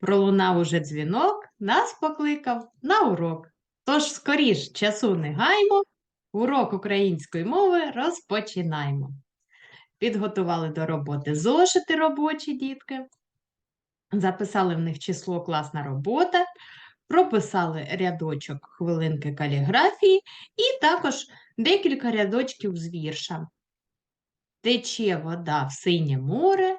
Пролунав уже дзвінок, нас покликав на урок. Тож скоріш часу не гаймо, урок української мови розпочинаємо. Підготували до роботи зошити робочі дітки, записали в них число класна робота, прописали рядочок хвилинки каліграфії і також декілька рядочків з вірша. Тече вода в синє море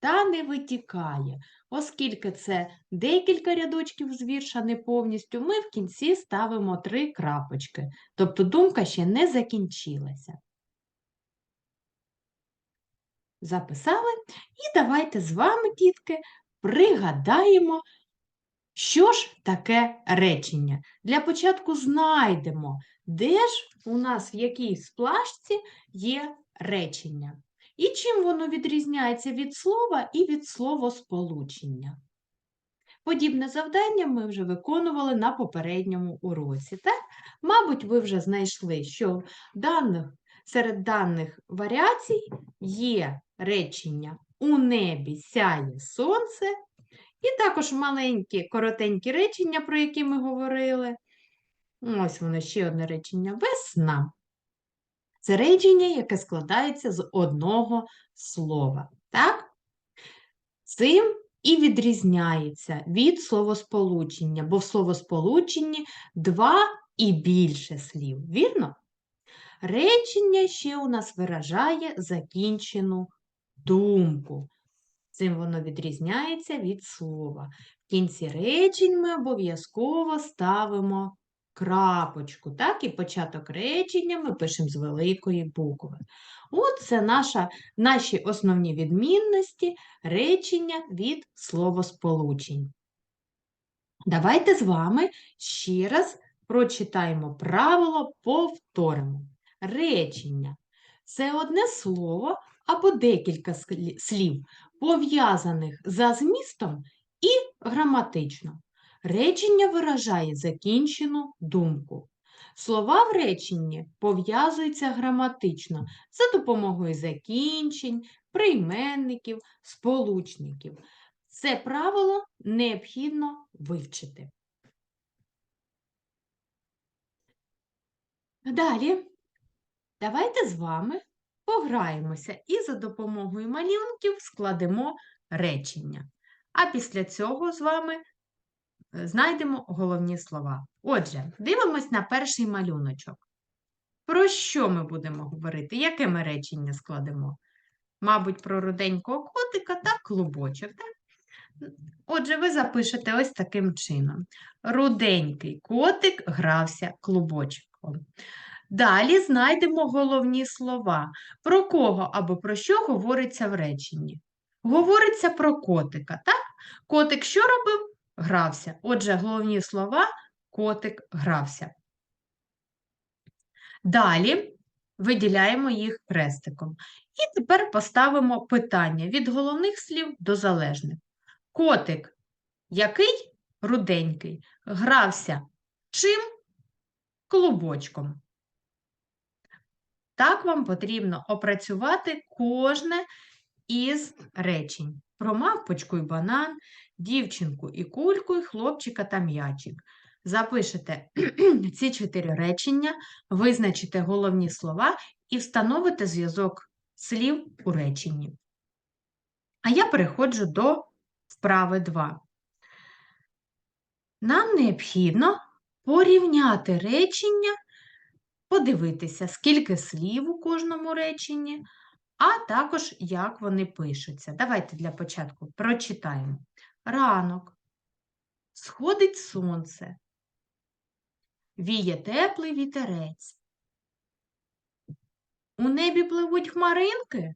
та не витікає. Оскільки це декілька рядочків з вірша не повністю, ми в кінці ставимо три крапочки. Тобто думка ще не закінчилася. Записали. І давайте з вами, дітки, пригадаємо, що ж таке речення. Для початку знайдемо, де ж у нас в якій сплашці є речення. І чим воно відрізняється від слова і від словосполучення. Подібне завдання ми вже виконували на попередньому уроці. Так? Мабуть, ви вже знайшли, що даних, серед даних варіацій є речення у небі сяє сонце, і також маленькі коротенькі речення, про які ми говорили. Ось воно ще одне речення весна. Це речення, яке складається з одного слова. Так? Цим і відрізняється від словосполучення, бо в словосполученні два і більше слів. Вірно? Речення ще у нас виражає закінчену думку. Цим воно відрізняється від слова. В кінці речень ми обов'язково ставимо крапочку, так, і початок речення ми пишемо з великої букви. От це наша, наші основні відмінності речення від словосполучень. Давайте з вами ще раз прочитаємо правило, повторимо. Речення це одне слово або декілька слів, пов'язаних за змістом і граматично. Речення виражає закінчену думку. Слова в реченні пов'язуються граматично за допомогою закінчень, прийменників, сполучників. Це правило необхідно вивчити. Далі давайте з вами пограємося і за допомогою малюнків складемо речення. А після цього з вами знайдемо головні слова. Отже, дивимось на перший малюночок. Про що ми будемо говорити? Яке ми речення складемо? Мабуть, про руденького котика та клубочок. Так? Отже, ви запишете ось таким чином: руденький котик грався клубочком. Далі знайдемо головні слова. Про кого або про що говориться в реченні. Говориться про котика. так? Котик що робив? Грався. Отже, головні слова котик грався. Далі виділяємо їх хрестиком. І тепер поставимо питання від головних слів до залежних. Котик який руденький, грався чим? Клубочком. Так вам потрібно опрацювати кожне із речень. Про мавпочку і банан, дівчинку і кульку, і хлопчика та м'ячик. Запишете ці чотири речення, визначите головні слова і встановите зв'язок слів у реченні. А я переходжу до вправи 2. Нам необхідно порівняти речення, подивитися, скільки слів у кожному реченні, а також як вони пишуться. Давайте для початку прочитаємо. Ранок, сходить сонце, віє теплий вітерець. У небі пливуть хмаринки,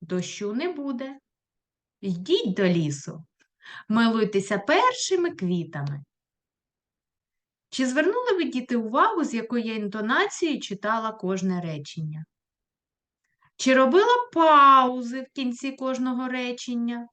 дощу не буде. Йдіть до лісу, милуйтеся першими квітами. Чи звернули ви діти увагу, з якою я інтонацією читала кожне речення? Чи робила паузи в кінці кожного речення?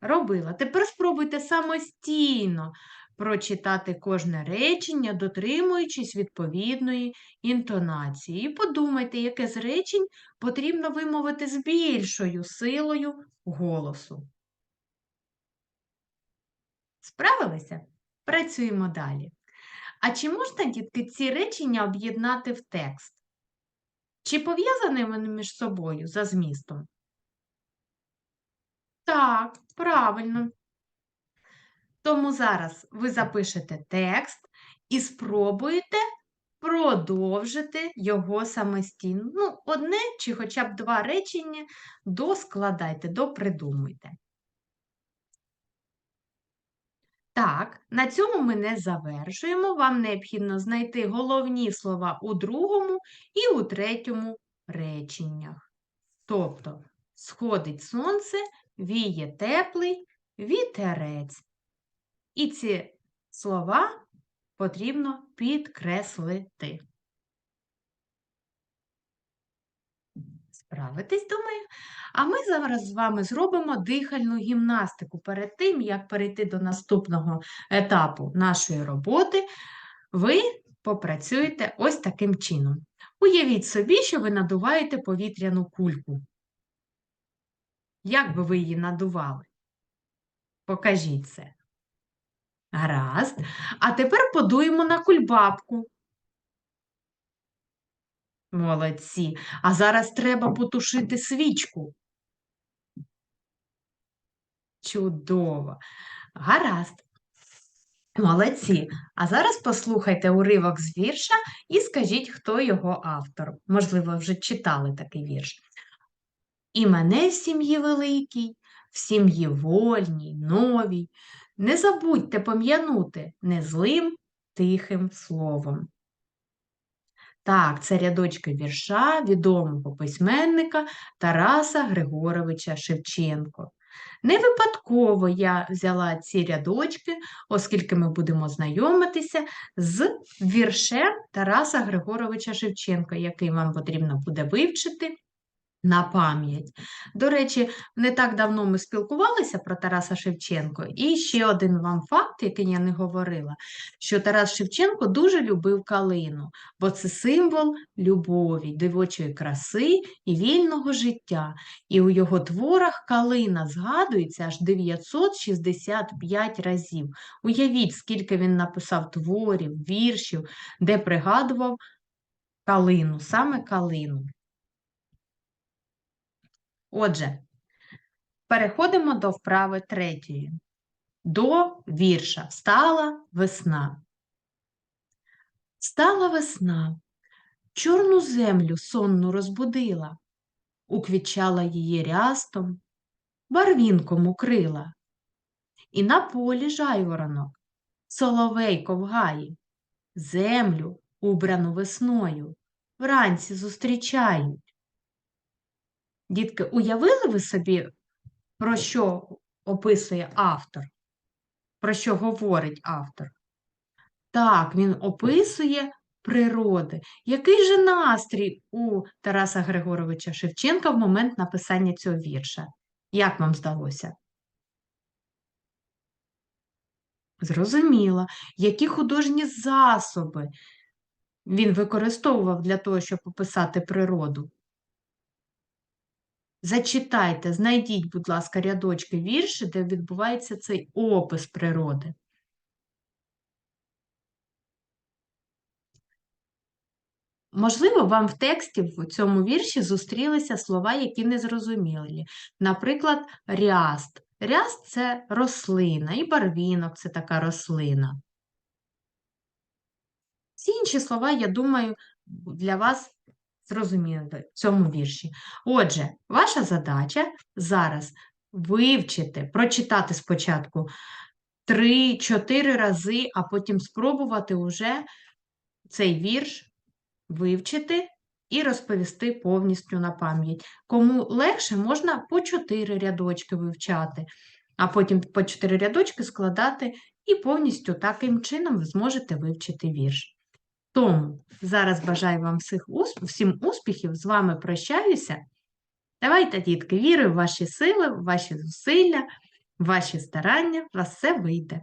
Робила. Тепер спробуйте самостійно прочитати кожне речення, дотримуючись відповідної інтонації. І подумайте, яке з речень потрібно вимовити з більшою силою голосу. Справилися? Працюємо далі. А чи можна, дітки, ці речення об'єднати в текст? Чи пов'язані вони між собою за змістом? Так, правильно. Тому зараз ви запишете текст і спробуєте продовжити його самостійно. Ну, одне чи хоча б два речення доскладайте, допридумуйте. Так, на цьому ми не завершуємо. Вам необхідно знайти головні слова у другому і у третьому реченнях. Тобто, сходить сонце, віє теплий вітерець. І ці слова потрібно підкреслити. Справитись, думаю. А ми зараз з вами зробимо дихальну гімнастику. Перед тим, як перейти до наступного етапу нашої роботи, ви попрацюєте ось таким чином. Уявіть собі, що ви надуваєте повітряну кульку. Як би ви її надували? Покажіть це. Гаразд. А тепер подуємо на кульбабку. Молодці. А зараз треба потушити свічку. Чудово. Гаразд. Молодці. А зараз послухайте уривок з вірша і скажіть, хто його автор. Можливо, вже читали такий вірш. І мене в сім'ї великій, в сім'ї вольній, новій. Не забудьте пом'янути незлим тихим словом. Так, це рядочки вірша відомого письменника Тараса Григоровича Шевченко. Не випадково я взяла ці рядочки, оскільки ми будемо знайомитися з віршем Тараса Григоровича Шевченка, який вам потрібно буде вивчити на пам'ять. До речі, не так давно ми спілкувалися про Тараса Шевченко, і ще один вам факт, який я не говорила, що Тарас Шевченко дуже любив калину, бо це символ любові, дивочої краси і вільного життя. І у його творах калина згадується аж 965 разів. Уявіть, скільки він написав творів, віршів, де пригадував калину, саме калину. Отже, переходимо до вправи третьої. До вірша Стала весна. Стала весна, чорну землю сонну розбудила, уквічала її рястом, барвінком укрила. І на полі жайворонок, соловейко в гаї, землю, убрану весною, вранці зустрічають. Дітки, уявили ви собі, про що описує автор? Про що говорить автор? Так, він описує природи. Який же настрій у Тараса Григоровича Шевченка в момент написання цього вірша? Як вам здалося? Зрозуміло, які художні засоби він використовував для того, щоб описати природу? Зачитайте, знайдіть, будь ласка, рядочки вірші, де відбувається цей опис природи. Можливо, вам в тексті в цьому вірші зустрілися слова, які незрозумілі. Наприклад, ряст. Ряст це рослина, і барвінок це така рослина. Всі інші слова, я думаю, для вас зрозуміли в цьому вірші. Отже, ваша задача зараз вивчити, прочитати спочатку 3-4 рази, а потім спробувати вже цей вірш вивчити і розповісти повністю на пам'ять. Кому легше, можна по 4 рядочки вивчати, а потім по 4 рядочки складати, і повністю таким чином ви зможете вивчити вірш. Тому зараз бажаю вам всіх, всім успіхів, з вами прощаюся. Давайте, дітки, вірю в ваші сили, в ваші зусилля, в ваші старання, у вас все вийде.